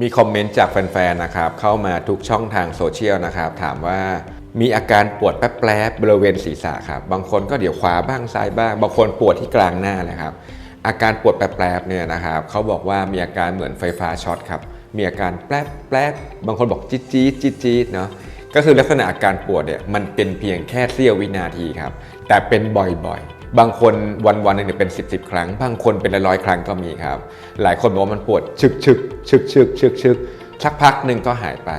มีคอมเมนต์จากแฟนๆ นะครับ เข้ามาทุกช่องทางโซเชียลนะครับ ถามว่ามีอาการปวดแป๊บๆบริเวณศีรษะครับ บางคนก็เดี๋ยวขวาบ้างซ้ายบ้าง บางคนปวดที่กลางหน้าเลยครับ อาการปวดแป๊บๆ เนี่ยนะครับเขาบอกว่ามีอาการเหมือนไฟฟ้าช็อตครับ มีอาการแป๊บแป๊บบางคนบอกจี๊ดจี๊ดจี๊ดจี๊ดเนาะ ก็คือลักษณะอาการปวดเนี่ยมันเป็นเพียงแค่เสี้ยววินาทีครับ แต่เป็นบ่อยๆ บางคนวันวันๆหนึงเนี่ยเป็น 10บสครั้ง บางคนเป็นร้อยครั้งก็มีครับ หลายคนบอกว่ามันปวดชึกชึกชึกชึกชึกชึกสักพักหนึ่งก็หายไป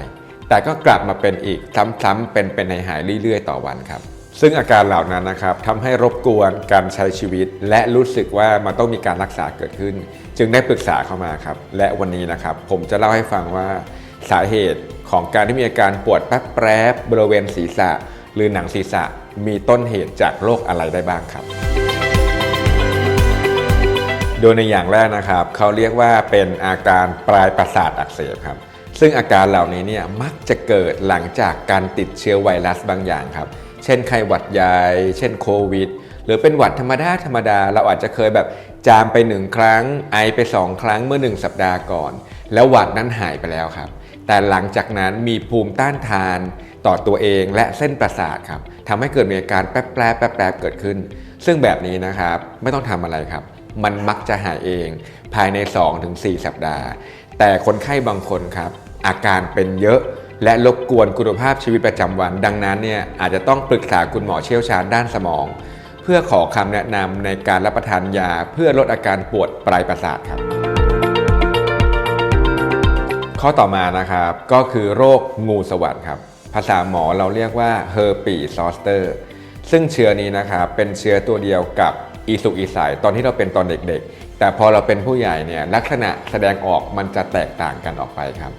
แต่ก็กลับมาเป็นอีกซ้ำๆเป็นเป็นหายๆเรื่อย ๆ ต่อวันครับ ซึ่งอาการเหล่านั้นนะครับทำให้รบกวนการใช้ชีวิต และรู้สึกว่ามันต้องมีการรักษาเกิดขึ้น จึงได้ปรึกษาเข้ามาครับ และวันนี้นะครับผมจะเล่าให้ฟังว่าสาเหตุของการที่มีอาการปวดแป๊บแป๊บบริเวณศีรษะ หรือหนังศีรษะ มีต้นเหตุจากโรคอะไรได้บ้างครับ โดยในอย่างแรกนะครับเขาเรียกว่าเป็นอาการปลายประสาทอักเสบครับ ซึ่งอาการเหล่านี้เนี่ยมักจะเกิดหลังจากการติดเชื้อไวรัสบางอย่างครับ เช่นไข้หวัดใหญ่ เช่นโควิด หรือเป็นหวัดธรรมดาธรรมดา เราอาจจะเคยแบบจามไปหนึ่งครั้ง ไอไปสองครั้งเมื่อหนึ่งสัปดาห์ก่อน แล้วหวัดนั้นหายไปแล้วครับ แต่หลังจากนั้นมีภูมิต้านทาน ต่อตัวเองและเส้นประสาทครับทำให้เกิดมีอาการแป๊บแป๊บแป๊บแป๊บเกิดขึ้น ซึ่งแบบนี้นะครับไม่ต้องทำอะไรครับ มันมักจะหายเองภายใน 2-4 สัปดาห์ แต่คนไข้บางคนครับ อาการเป็นเยอะและรบกวนคุณภาพชีวิตประจำวัน ดังนั้นเนี่ยอาจจะต้องปรึกษาคุณหมอเชี่ยวชาญด้านสมอง เพื่อขอคำแนะนำในการรับประทานยา เพื่อลดอาการปวดปลายประสาทครับ ข้อต่อมานะครับก็คือโรคงูสวัสดครับ ภาษาหมอเราเรียกว่า herpes zoster ซึ่งเชื้อนี้นะครับเป็นเชื้อตัวเดียวกับอีสุกอีใสตอนที่เราเป็นตอนเด็กๆ แต่พอเราเป็นผู้ใหญ่เนี่ยลักษณะแสดงออกมันจะแตกต่างกันออกไปครับ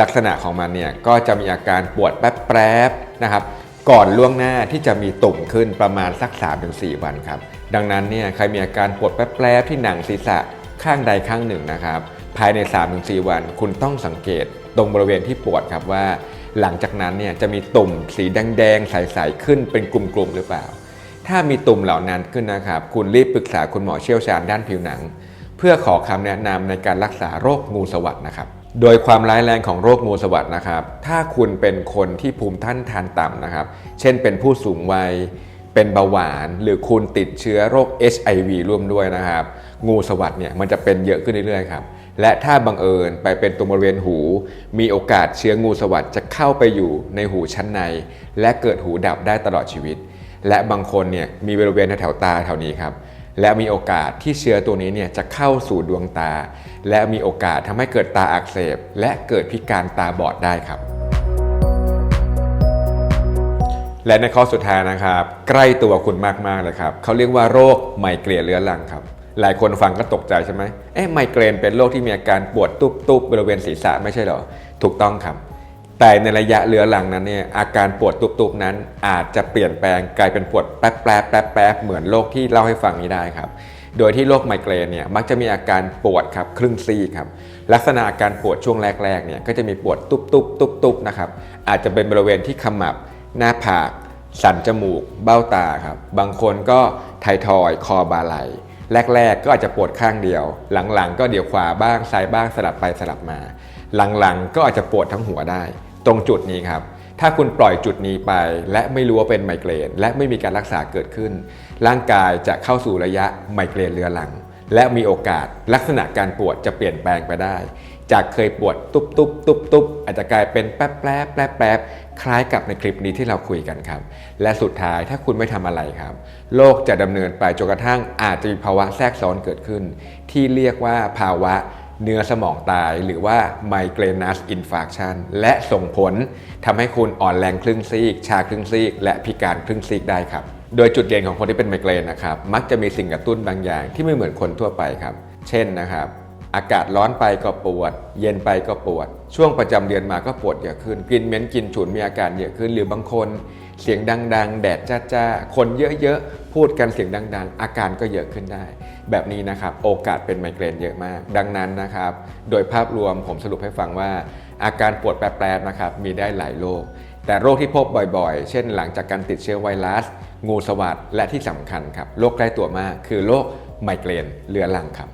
ลักษณะของมันเนี่ยก็จะมีอาการปวดแป๊บๆนะครับก่อนล่วงหน้าที่จะมีตุ่มขึ้นประมาณสัก 3-4 วันครับ ดังนั้นเนี่ยใครมีอาการปวดแป๊บๆที่หนังศีรษะข้างใดข้างหนึ่งนะครับ ภายใน 3-4 วันคุณต้องสังเกตตรงบริเวณที่ปวดครับว่า หลังจากนั้นเนี่ยจะมีตุ่มสีแดงๆใสๆขึ้นเป็นกลุ่มๆหรือเปล่า ถ้ามีตุ่มเหล่านั้นขึ้นนะครับ คุณรีบปรึกษาคุณหมอเชี่ยวชาญด้านผิวหนัง เพื่อขอคำแนะนำในการรักษาโรคงูสวัสดนะครับโดยความร้ายแรงของโรคงูสวัสดนะครับ ถ้าคุณเป็นคนที่ภูมิต้านทานต่ำนะครับ เช่นเป็นผู้สูงวัย เป็นเบาหวาน หรือคุณติดเชื้อโรค HIV ร่วมด้วยนะครับ งูสวัสดเนี่ยมันจะเป็นเยอะขึ้นเรื่อยๆครับ และถ้าบังเอิญไปเป็นตรงบริเวณหู มีโอกาสเชื้องูสวัสด์จะเข้าไปอยู่ในหูชั้นใน และเกิดหูดับได้ตลอดชีวิต และบางคนเนี่ยมีบริเวณแถวตาแถวนี้ครับและมีโอกาสที่เชื้อตัวนี้เนี่ยจะเข้าสู่ดวงตา และมีโอกาสทำให้เกิดตาอักเสบ และเกิดพิการตาบอดได้ครับ และในข้อสุดท้ายนะครับ ใกล้ตัวคุณมากๆเลยครับเขาเรียกว่าโรคไมเกรนเรื้อรังครับ หลายคนฟังก็ตกใจใช่ไหมเอ๊ะไมเกรนเป็นโรคที่มีอาการปวดตุบๆบริเวณศีรษะไม่ใช่หรอ ถูกต้องครับแต่ในระยะเรื้อรังนั้นเนี่ยอาการปวดตุบๆนั้น อาจจะเปลี่ยนแปลงกลายเป็นปวดแป๊บๆแป๊บๆเหมือนโรคที่เล่าให้ฟังนี้ได้ครับ โดยที่โรคไมเกรนเนี่ยมักจะมีอาการปวดครับครึ่งซีครับลักษณะอาการปวดช่วงแรกๆเนี่ยก็จะมีปวดตุบๆๆๆนะครับอาจจะเป็นบริเวณที่ขมับ หน้าผาก สันจมูก เบ้าตาครับบางคนก็ไททอยคอบาไหล แรก ๆ ก็อาจจะปวดข้างเดียว หลังๆ ก็เดี๋ยวขวาบ้างซ้ายบ้างสลับไปสลับมา หลังๆ ก็อาจจะปวดทั้งหัวได้ ตรงจุดนี้ครับ ถ้าคุณปล่อยจุดนี้ไป และไม่รู้ว่าเป็นไมเกรน และไม่มีการรักษาเกิดขึ้น ร่างกายจะเข้าสู่ระยะไมเกรนเรื้อรัง และมีโอกาสลักษณะการปวดจะเปลี่ยนแปลงไปได้ จากเคยปวดตุบตุบตุบตุบอาจจะกลายเป็นแป๊บแป๊บแป๊บแป๊บคล้ายกับในคลิปนี้ที่เราคุยกันครับ และสุดท้ายถ้าคุณไม่ทำอะไรครับโรคจะดำเนินไปจนกระทั่งอาจจะมีภาวะแทรกซ้อนเกิดขึ้น ที่เรียกว่าภาวะเนื้อสมองตายหรือว่า migrainous infarction และส่งผลทำให้คุณอ่อนแรงครึ่งซีก ชาครึ่งซีก และพิการครึ่งซีกได้ครับ โดยจุดเด่นของคนที่เป็นไมเกรนนะครับมักจะมีสิ่งกระตุ้นบางอย่าง ที่ไม่เหมือนคนทั่วไปครับ เช่นนะครับ อากาศร้อนไปก็ปวด เย็นไปก็ปวด ช่วงประจำเดือนมาก็ปวดเยอะขึ้นกินเหม็นกินฉุนมีอาการเยอะขึ้น หรือบางคน เสียงดัง ๆ แดดจ้าๆคนเยอะๆพูดกันเสียงดัง ๆ อาการก็เยอะขึ้นได้ แบบนี้นะครับโอกาสเป็นไมเกรนเยอะมาก ดังนั้นนะครับ โดยภาพรวมผมสรุปให้ฟังว่า อาการปวดแปรๆนะครับมีได้หลายโรค แต่โรคที่พบบ่อยๆ เช่นหลังจากการติดเชื้อไวรัส งูสวัสดและที่สำคัญครับโรคใกล้ตัวมากคือโรคไมเกรนเรื้อรังครับ